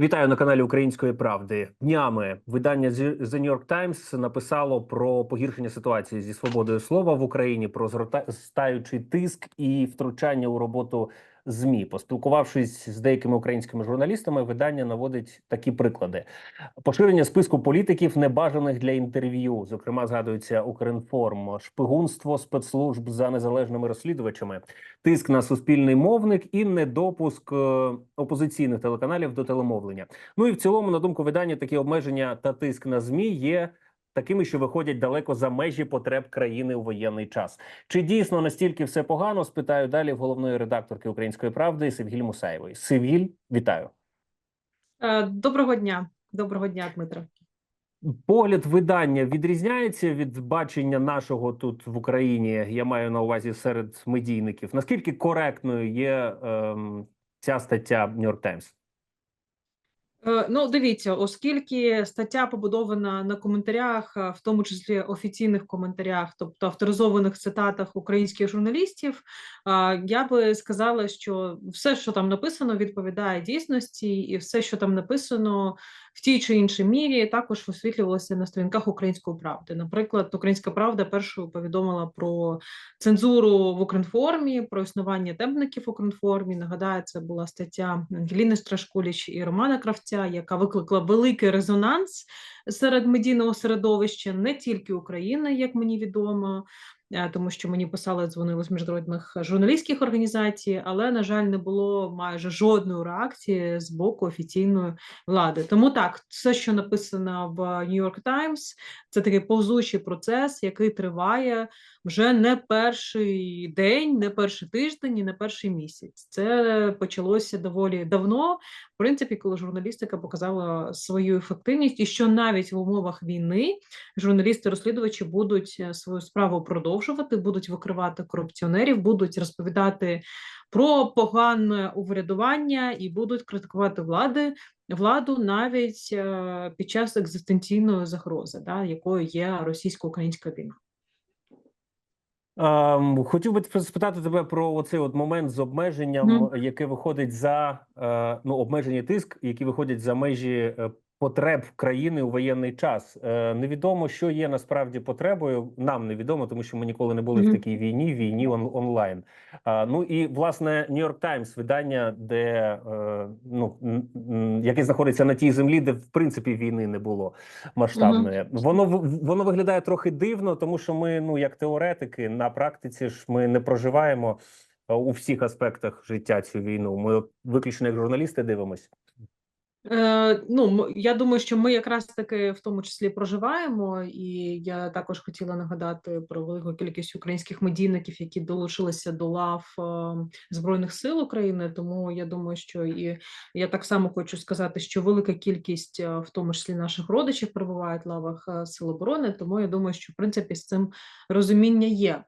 Вітаю на каналі Української правди. Днями видання The New York Times написало про погіршення ситуації зі свободою слова в Україні, про зростаючий тиск і втручання у роботу ЗМІ. Поспілкувавшись з деякими українськими журналістами, видання наводить такі приклади: поширення списку політиків, небажаних для інтерв'ю. Зокрема, згадується Укрінформ, шпигунство спецслужб за незалежними розслідувачами, тиск на суспільний мовник і недопуск е, опозиційних телеканалів до телемовлення. Ну і в цілому, на думку видання, такі обмеження та тиск на змі є такими, що виходять далеко за межі потреб країни у воєнний час. Чи дійсно настільки все погано? Спитаю далі в головної редакторки Української правди Севгіль Мусаєвої. Севгіль, вітаю. Е, Доброго дня, доброго дня, Дмитро. Погляд видання відрізняється від бачення нашого тут в Україні. Я маю на увазі серед медійників. Наскільки коректною є ем, ця стаття New York Times? Е, Ну, дивіться, оскільки стаття побудована на коментарях, е, в тому числі офіційних коментарях, тобто авторизованих цитатах українських журналістів, е, я би сказала, що все, що там написано, відповідає дійсності, і все, що там написано тій чи іншій мірі, також висвітлювалося на сторінках української правди. Наприклад, Українська Правда першою повідомила про цензуру в Укрінформі, про існування темників в Укрінформі. Нагадаю, це була стаття Ангеліни Страшкуліч і Романа Кравця, яка викликала великий резонанс серед медійного середовища, не тільки України, як мені відомо. Е, Тому що мені писали, дзвонили з міжнародних журналістських організацій, але на жаль, не було майже жодної реакції з боку офіційної влади. Тому так, все, що написано в New York Times, це такий повзучий процес, який триває вже не перший день, не перший тиждень і не перший місяць. Це почалося доволі давно. В принципі, коли журналістика показала свою ефективність, і що навіть в умовах війни журналісти-розслідувачі будуть е, свою справу продовжувати, будуть викривати корупціонерів, будуть розповідати про погане урядування і будуть критикувати влади. Владу навіть е, під час екзистенційної загрози, да, якою є російсько-українська війна. Ем, хотів би спитати тебе про оцей от момент з обмеженням, Мгм. яке виходить за е, ну обмеження тиск, які виходять за межі е, потреб країни у воєнний час. Е, невідомо, що є насправді потребою. Нам невідомо, тому що ми ніколи не були в такій війні, війні он, онлайн. А, ну і власне New York Times, видання, де е, ну яке знаходиться на тій землі, де в принципі війни не було масштабної. Воно в- воно виглядає трохи дивно, тому що ми, ну як теоретики, на практиці ж ми не проживаємо е, у всіх аспектах життя цю війну. Ми виключно як журналісти дивимося. Е, ну, я думаю, що ми якраз таки в тому числі проживаємо, і я також хотіла нагадати про велику кількість українських медійників, які долучилися до лав е, Збройних сил України. Тому я думаю, що і я так само хочу сказати, що велика кількість, е, в тому числі наших родичів, перебувають в лавах е, Сил оборони. Тому я думаю, що в принципі з цим розуміння є.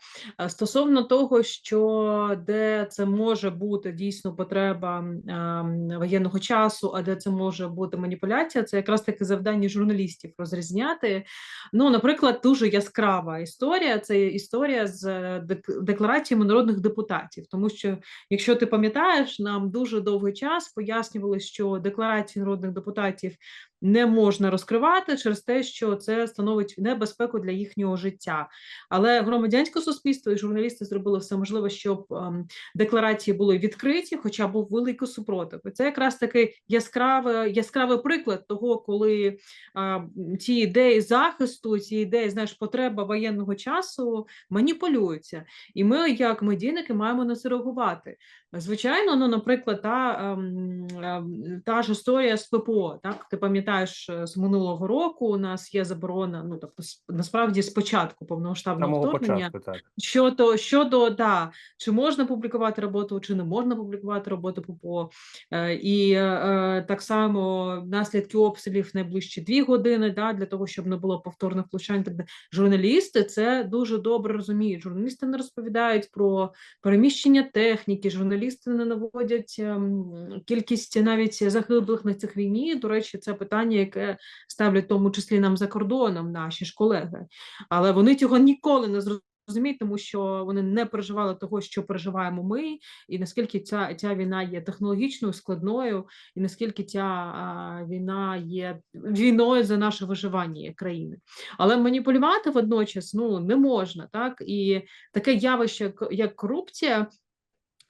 Стосовно того, що де це може бути дійсно потреба ем, воєнного часу, а де це може бути маніпуляція, це якраз таки завдання журналістів розрізняти. Ну, наприклад, дуже яскрава історія це історія з дек- деклараціями народних депутатів. Тому що, якщо ти пам'ятаєш, нам дуже довгий час пояснювали, що декларації народних депутатів не можна розкривати через те, що це становить небезпеку для їхнього життя. Але громадянське суспільство і журналісти зробили все можливе, щоб ем, декларації були відкриті, хоча був великий супротив. І це якраз такий яскравий, яскравий приклад того, коли а, м, ці ідеї захисту, ці ідеї, знаєш, потреба воєнного часу маніпулюються. І ми, як медійники, маємо на це реагувати. Звичайно, ну, наприклад, та, ем, ем, та ж історія з ППО. Так, ти пам'ятаєш, е, з минулого року у нас є заборона. Ну тобто, насправді, спочатку повномасштабного вторгнення. початку, так. Щодо щодо да, чи можна публікувати роботу, чи не можна публікувати роботу ППО. Е, і е, так само наслідки обстрілів найближчі дві години, да, для того, щоб не було повторних влучань. Так. Журналісти це дуже добре розуміють. Журналісти не розповідають про переміщення техніки, журналісти не наводять ем, кількість навіть загиблих на цих війні. До речі, це питання, яке ставлять в тому числі нам за кордоном наші ж колеги. Але вони цього ніколи не зрозуміють. розуміють, тому що вони не переживали того, що переживаємо ми, і наскільки ця, ця війна є технологічною, складною, і наскільки ця а, війна є війною за наше виживання країни. Але маніпулювати водночас ну не можна, так і таке явище, як корупція.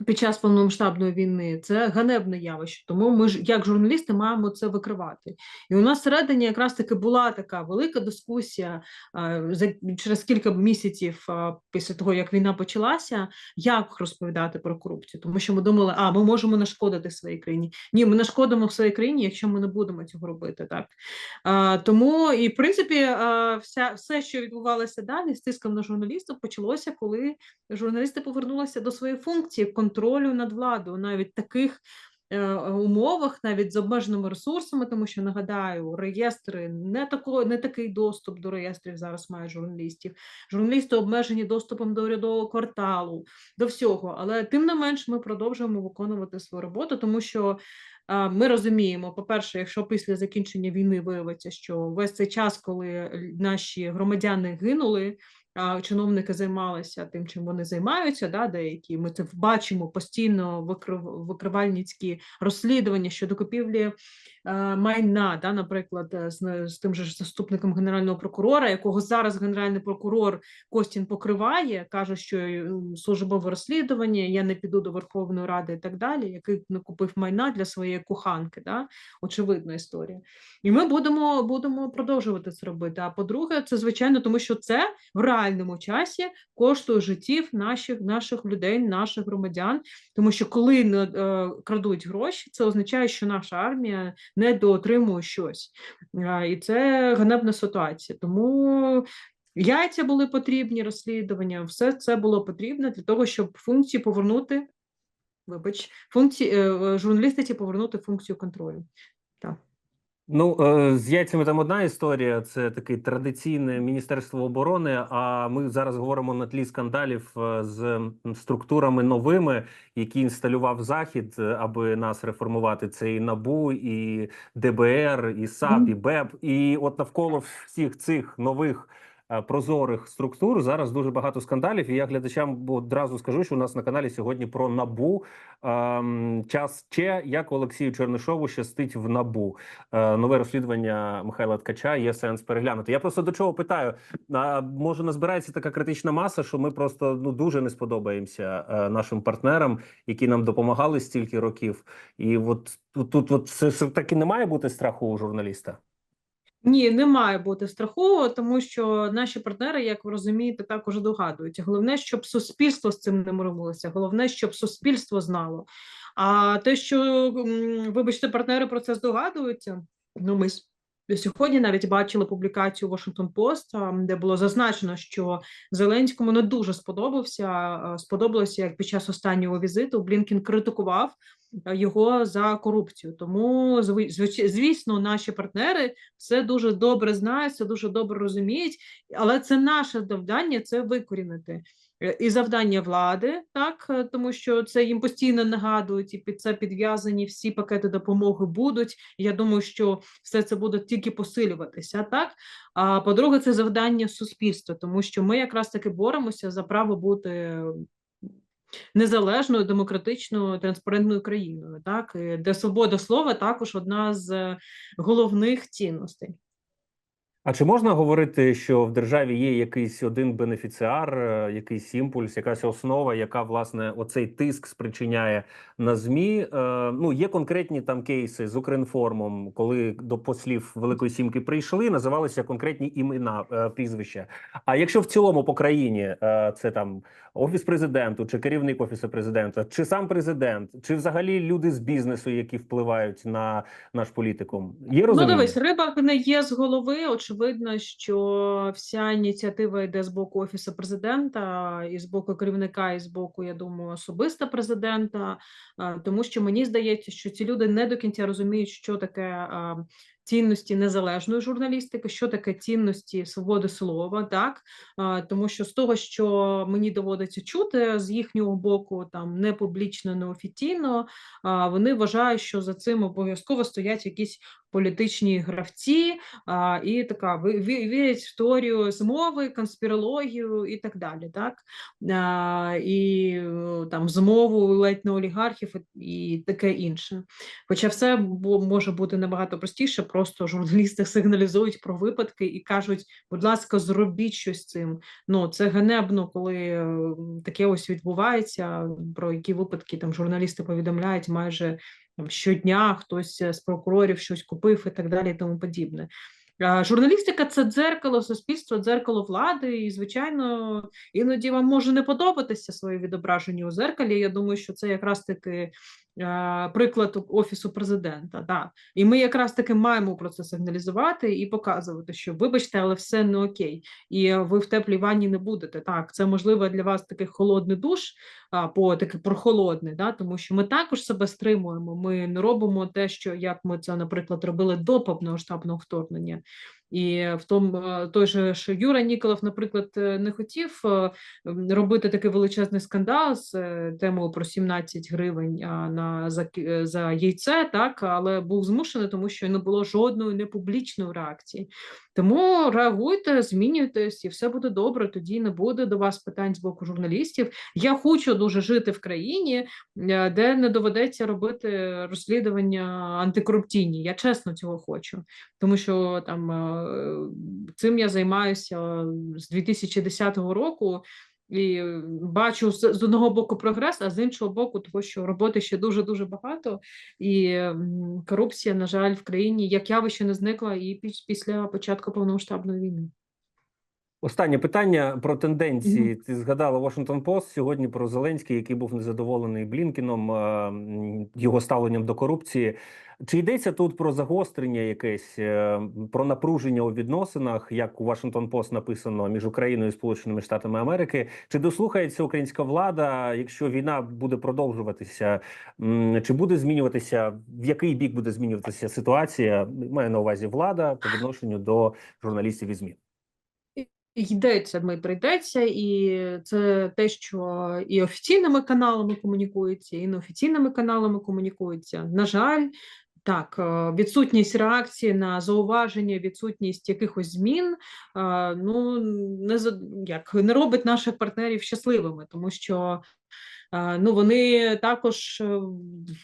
Під час повномасштабної війни це ганебне явище, тому ми ж як журналісти маємо це викривати. І у нас всередині якраз таки була така велика дискусія за через кілька місяців після того, як війна почалася, як розповідати про корупцію, тому що ми думали, а ми можемо нашкодити своїй країні. Ні, ми нашкодимо своїй країні, якщо ми не будемо цього робити. Так тому і в принципі вся все, що відбувалося далі, з тиском на журналістів, почалося, коли журналісти повернулися до своєї функції контролю над владою, навіть таких е, умовах, навіть з обмеженими ресурсами, тому що нагадаю, реєстри не тако, не такий доступ до реєстрів зараз мають журналістів. Журналісти обмежені доступом до урядового кварталу, до всього. Але тим не менш, ми продовжуємо виконувати свою роботу, тому що. а, Ми розуміємо, по-перше, якщо після закінчення війни виявиться, що весь цей час, коли наші громадяни гинули, чиновники займалися тим, чим вони займаються, да, деякі. Ми це бачимо постійно викрив, викривальницькі розслідування щодо купівлі майна, да, наприклад, е, з, з тим же заступником генерального прокурора, якого зараз генеральний прокурор Костін покриває, каже, що службове розслідування, я не піду до Верховної Ради і так далі, який не купив майна для своєї коханки. Да? Очевидна історія. І ми будемо, будемо продовжувати це робити. А по-друге, це звичайно, тому що це в реальному часі коштує життів наших, наших людей, наших громадян. Тому що коли е, крадуть гроші, це означає, що наша армія не доотримує щось. Е, і це ганебна ситуація. Тому яйця були потрібні, розслідування, все це було потрібно для того, щоб функції повернути. Вибач, функції е, е, журналістиці повернути функцію контролю. Так. Ну, е, з яйцями там одна історія. Це таке традиційне Міністерство оборони. А ми зараз говоримо на тлі скандалів е, з структурами новими, які інсталював Захід, е, аби нас реформувати. Це і НАБУ, і ДБР, і САП, і БЕП. І от навколо всіх цих нових. Е, Прозорих структур зараз дуже багато скандалів. І я глядачам одразу скажу, що у нас на каналі сьогодні про набу ем, час ще як Олексію Чернишову щастить в набу. Е, нове розслідування Михайла Ткача є сенс переглянути. Я просто до чого питаю: а може назбирається така критична маса, що ми просто ну дуже не сподобаємося е, нашим партнерам, які нам допомагали стільки років, і от тут, тут от все, все таки не має бути страху у журналіста. Ні, не має бути страху, тому що наші партнери, як ви розумієте, також догадуються. Головне, щоб суспільство з цим не мирилося. Головне, щоб суспільство знало. А те, що, вибачте, партнери про це здогадуються, ну ми сьогодні навіть бачили публікацію Washington Post, де було зазначено, що Зеленському не дуже сподобався. Сподобалося, як під час останнього візиту Блінкін критикував його за корупцію. Тому звісно, наші партнери все дуже добре знають, все дуже добре розуміють, але це наше завдання це викорінити. Е, І завдання влади, так е, тому що це їм постійно нагадують, і під це підв'язані всі пакети допомоги будуть. Я думаю, що все це буде тільки посилюватися. Так а по-друге, це завдання суспільства, тому що ми якраз таки боремося за право бути незалежною, демократичною, транспарентною країною, так де свобода слова також одна з е, головних цінностей. А чи можна говорити, що в державі є якийсь один бенефіціар, е, якийсь імпульс, якась основа, яка власне оцей тиск спричиняє на змі? Е, ну є конкретні там кейси з Укрінформом, коли до послів Великої Сімки прийшли, називалися конкретні імена е, прізвища. А якщо в цілому по країні це там офіс президенту, чи керівник офісу президента, чи сам президент, чи взагалі люди з бізнесу, які впливають на наш політикум, є Ну, дивись, риба не є з голови. Очевидно, що вся ініціатива йде з боку офісу президента, і з боку керівника, і з боку, я думаю, особисто президента. Тому що мені здається, що ці люди не до кінця розуміють, що таке цінності незалежної журналістики, що таке цінності свободи слова, так тому що з того, що мені доводиться чути з їхнього боку, там не публічно, не офіційно, вони вважають, що за цим обов'язково стоять якісь політичні гравці, а, і така вірять в теорію змови, конспірологію і так далі. Так а, і там змову ледь не олігархів і таке інше. Хоча все може бути набагато простіше, просто журналісти сигналізують про випадки і кажуть, будь ласка, зробіть щось цим. Ну це ганебно, коли таке ось відбувається. Про які випадки там журналісти повідомляють майже там щодня, хтось з прокурорів щось купив і так далі, і тому подібне. Журналістика це дзеркало суспільства, дзеркало влади, і звичайно, іноді вам може не подобатися своє відображення у зеркалі. Я думаю, що це якраз таки е, приклад офісу президента. Да. І ми якраз таки маємо про це сигналізувати і показувати, що вибачте, але все не окей, і ви в теплій ванні не будете. Так, це можливо для вас такий холодний душ, по такий прохолодний, да, тому що ми також себе стримуємо. Ми не робимо те, що як ми це, наприклад, робили до повномасштабного вторгнення. І в тому е, той же ж Юра Ніколов, наприклад, е, не хотів е, робити такий величезний скандал з темою про 17 гривень на за, за яйце, так але був змушений, тому що не було жодної непублічної реакції. Тому реагуйте, змінюйтесь, і все буде добре. Тоді не буде до вас питань з боку журналістів. Я хочу дуже жити в країні, е, де не доведеться робити розслідування антикорупційні. Я чесно цього хочу, тому що там е, цим я займаюся з 2010 року. І бачу з, одного боку прогрес, а з іншого боку, того, що роботи ще дуже дуже багато, і корупція, на жаль, в країні як явище не зникла і піс- після початку повномасштабної війни. Останнє питання про тенденції. Ти згадала Washington Post сьогодні про Зеленський, який був незадоволений Блінкіном, його ставленням до корупції. Чи йдеться тут про загострення якесь, е, про напруження у відносинах, як у Washington Post написано між Україною і Сполученими Штатами Америки? Чи дослухається українська влада, якщо війна буде продовжуватися? Чи буде змінюватися в який бік буде змінюватися ситуація? Маю на увазі влада по відношенню до журналістів і ЗМІ? Йдеться, ми прийдеться, і це те, що і офіційними каналами комунікується, і неофіційними каналами комунікується. На жаль, так, е, відсутність реакції на зауваження, відсутність якихось змін, е, ну не як не робить наших партнерів щасливими, тому що. Е, Ну, вони також е,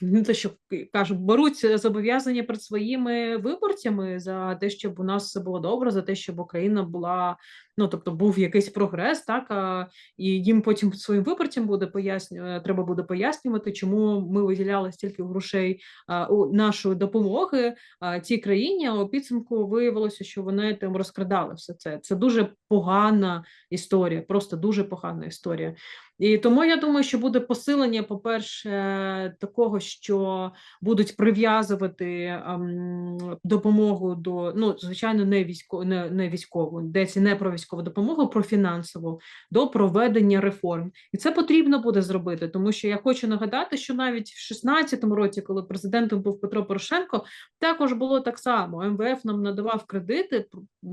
не те, що кажуть, беруть зобов'язання перед своїми виборцями за те, щоб у нас все було добре, за те, щоб Україна була ну тобто був якийсь прогрес, так а і їм потім своїм виборцям буде поясню, треба буде пояснювати, чому ми виділяли стільки грошей а, у нашої допомоги а, цій країні. А у підсумку виявилося, що вони там розкрадали все це. Це дуже погана історія, просто дуже погана історія. І тому я думаю, що буде посилення, по-перше, такого, що будуть прив'язувати ем, допомогу до ну, звичайно, не військо, не, не військову, йдеться не про військову допомогу, про фінансову до проведення реформ. І це потрібно буде зробити, тому що я хочу нагадати, що навіть в 16-му році, коли президентом був Петро Порошенко, також було так само. МВФ нам надавав кредити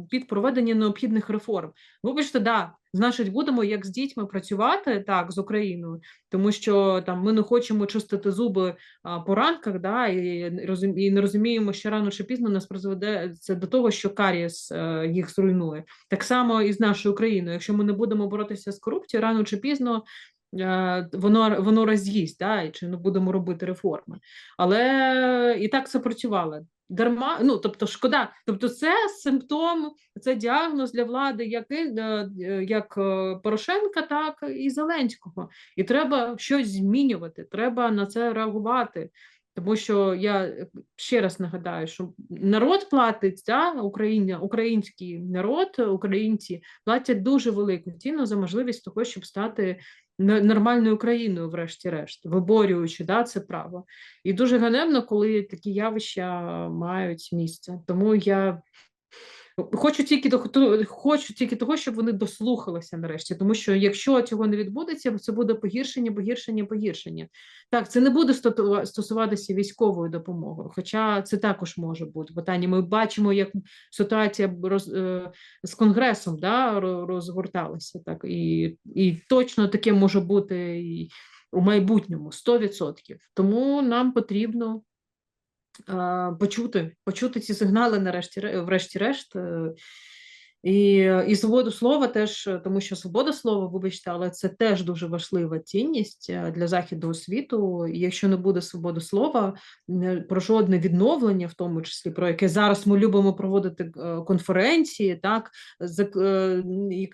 під проведення необхідних реформ. Вибачте, да. Значить, будемо як з дітьми працювати так з Україною, тому що там ми не хочемо чистити зуби а, по ранках, да, і, розум, і не розуміємо, що рано чи пізно нас призведе це до того, що карієс е, їх зруйнує. Так само і з нашою країною. Якщо ми не будемо боротися з корупцією, рано чи пізно. е, Воно воно роз'їсть, да, і чи не будемо робити реформи, але і так це працювало дарма. Ну тобто, шкода. Тобто, це симптом, це діагноз для влади, як, е, як е, Порошенка, так і Зеленського. І треба щось змінювати. Треба на це реагувати. Тому що я ще раз нагадаю, що народ платить да, Україна, український народ, українці платять дуже велику ціну за можливість того, щоб стати нормальною країною, врешті-решт, виборюючи да, це право. І дуже ганебно, коли такі явища мають місце. Тому я Хочу тільки то- хочу тільки того, щоб вони дослухалися нарешті. Тому що якщо цього не відбудеться, це буде погіршення, погіршення, погіршення. Так, це не буде стосуватися військової допомоги, хоча це також може бути питання. Ми бачимо, як ситуація роз, е, з конгресом да, розгорталася. Так і, і точно таке може бути і у майбутньому 100%. Тому нам потрібно почути, почути ці сигнали нарешті, ре- врешті-решт. Е, І, і свободу слова теж, е, тому що свобода слова, вибачте, але це теж дуже важлива цінність е, для західного світу. І якщо не буде свободи слова, про жодне відновлення, в тому числі про яке зараз ми любимо проводити конференції, так і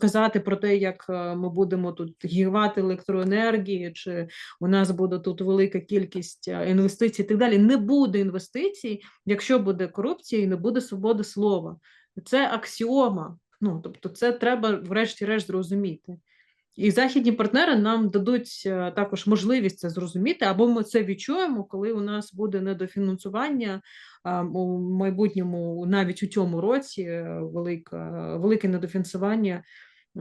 казати про те, як ми будемо тут гігавати електроенергії, чи у нас буде тут велика кількість інвестицій, і так далі. Не буде інвестицій, якщо буде корупція і не буде свободи слова. Це аксіома. Ну тобто, це треба врешті-решт зрозуміти. І західні партнери нам дадуть е, також можливість це зрозуміти, або ми це відчуємо, коли у нас буде недофінансування у майбутньому, навіть у цьому році, е, велика, велике недофінансування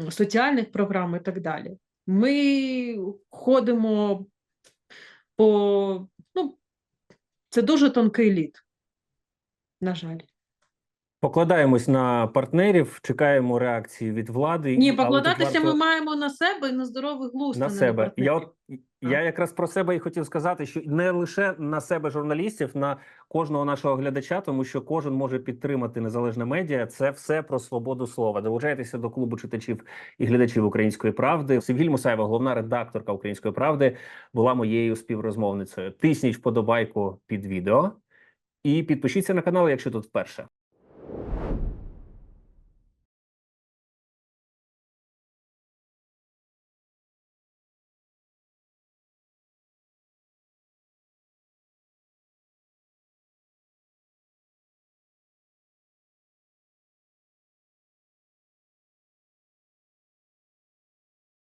соціальних програм і так далі. Ми ходимо по ну, це дуже тонкий лід, на жаль. Покладаємось на партнерів, чекаємо реакції від влади. Ні, покладатися варто ми маємо на себе і на здоровий глузд, на себе. Я от я якраз про себе і хотів сказати, що не лише на себе журналістів, на кожного нашого глядача, тому що кожен може підтримати незалежне медіа. Це все про свободу слова. Долучайтеся до клубу читачів і глядачів української правди. Севгіль Мусаєва, головна редакторка української правди, була моєю співрозмовницею. Тисніть вподобайку під відео і підпишіться на канал, якщо тут вперше.